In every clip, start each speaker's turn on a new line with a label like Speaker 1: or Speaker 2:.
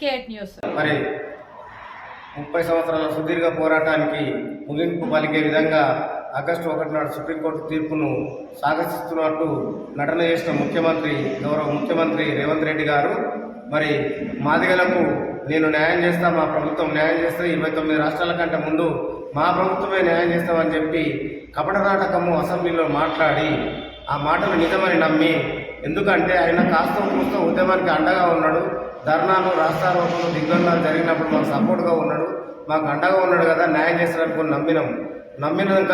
Speaker 1: Fake news.
Speaker 2: మరి ముప్పై సంవత్సరాల సుదీర్ఘ పోరాటానికి ముగింపు పలికే విధంగా ఆగస్టు ఒకటి నాడు సుప్రీంకోర్టు తీర్పును స్వాగతిస్తున్నట్టు నటన చేసిన ముఖ్యమంత్రి గౌరవ ముఖ్యమంత్రి రేవంత్ రెడ్డి గారు. మరి మాదిగలకు నేను న్యాయం చేస్తా మా ప్రభుత్వం న్యాయం చేస్తే ఇరవై తొమ్మిది రాష్ట్రాల కంటే ముందు మా ప్రభుత్వమే న్యాయం చేస్తామని చెప్పి కపట నాటకము అసెంబ్లీలో మాట్లాడి ఆ మాటలు నిజమని నమ్మి ఎందుకంటే ఆయన కాస్త కూస్తో ఉద్యమానికి అండగా ఉన్నాడు. ధర్నాలు రాష్ట్రారోపణలు దిగ్గంగాలు జరిగినప్పుడు మాకు సపోర్ట్గా ఉన్నాడు. మాకు అండగా ఉన్నాడు కదా న్యాయం చేస్తారనుకుని నమ్మినాం. నమ్మినాక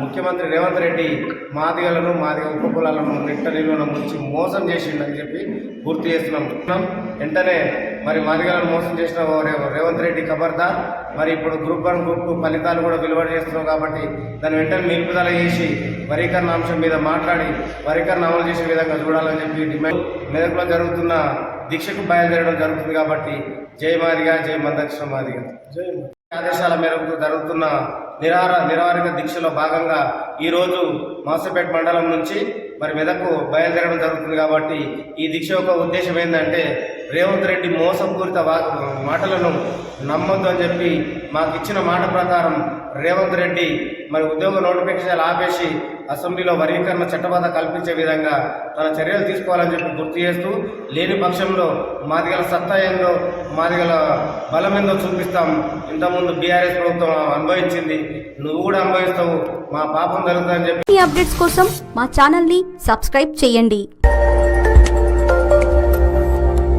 Speaker 2: ముఖ్యమంత్రి రేవంత్ రెడ్డి మాదిగలను మాదిగ ఉపకులాలను నిట్ట నిలువన ముంచి మోసం చేసిండని చెప్పి గుర్తు చేస్తున్నాం. వెంటనే మరి మాదిగలను మోసం చేసిన రేవంత్ రెడ్డి ఖబర్దార్ మరి ఇప్పుడు గ్రూప్ వన్ గ్రూప్ టూ ఫలితాలు కూడా వెలువడి చేస్తున్నాం కాబట్టి దాన్ని వెంటనే నిలుపుదల చేసి వరీకరణ అంశం మీద మాట్లాడి వరీకరణ అమలు చేసే విధంగా చూడాలని చెప్పి డిమాండ్ మెదక్లో జరుగుతున్న దీక్షకు బయలుదేరడం జరుగుతుంది కాబట్టి జై మాదిగా జై మందక్ష మాదిగా. ఆదేశాల మేరకు జరుగుతున్న నిరాహార నిరాహారిక దీక్షలో భాగంగా ఈరోజు మాసపేట మండలం నుంచి మరి మెదకు బయలుదేరడం జరుగుతుంది కాబట్టి ఈ దీక్ష యొక్క ఉద్దేశం ఏంటంటే రేవంత్ రెడ్డి మోసపూరిత వా మాటలను నమ్మొద్దు అని చెప్పి మాకు ఇచ్చిన మాట ప్రకారం రేవంత్ రెడ్డి మరి ఉద్యోగ నోటిఫికేషన్లు ఆపేసి అసెంబ్లీలో వర్గీకరణ చట్టబద్ధ కల్పించే విధంగా తన చర్యలు తీసుకోవాలని చెప్పి గుర్తు చేస్తూ లేని పక్షంలో మాదిగల సత్తా ఏందో మాదిగల బలం ఏందో చూపిస్తాం. ఇంతకుముందు బీఆర్ఎస్ ప్రభుత్వం అనుభవించింది. నువ్వు కూడా అనుభవిస్తావు. మా పాపం జరుగుతుందని చెప్పి
Speaker 3: అప్డేట్స్ కోసం మా ఛానల్ని సబ్స్క్రైబ్ చేయండి.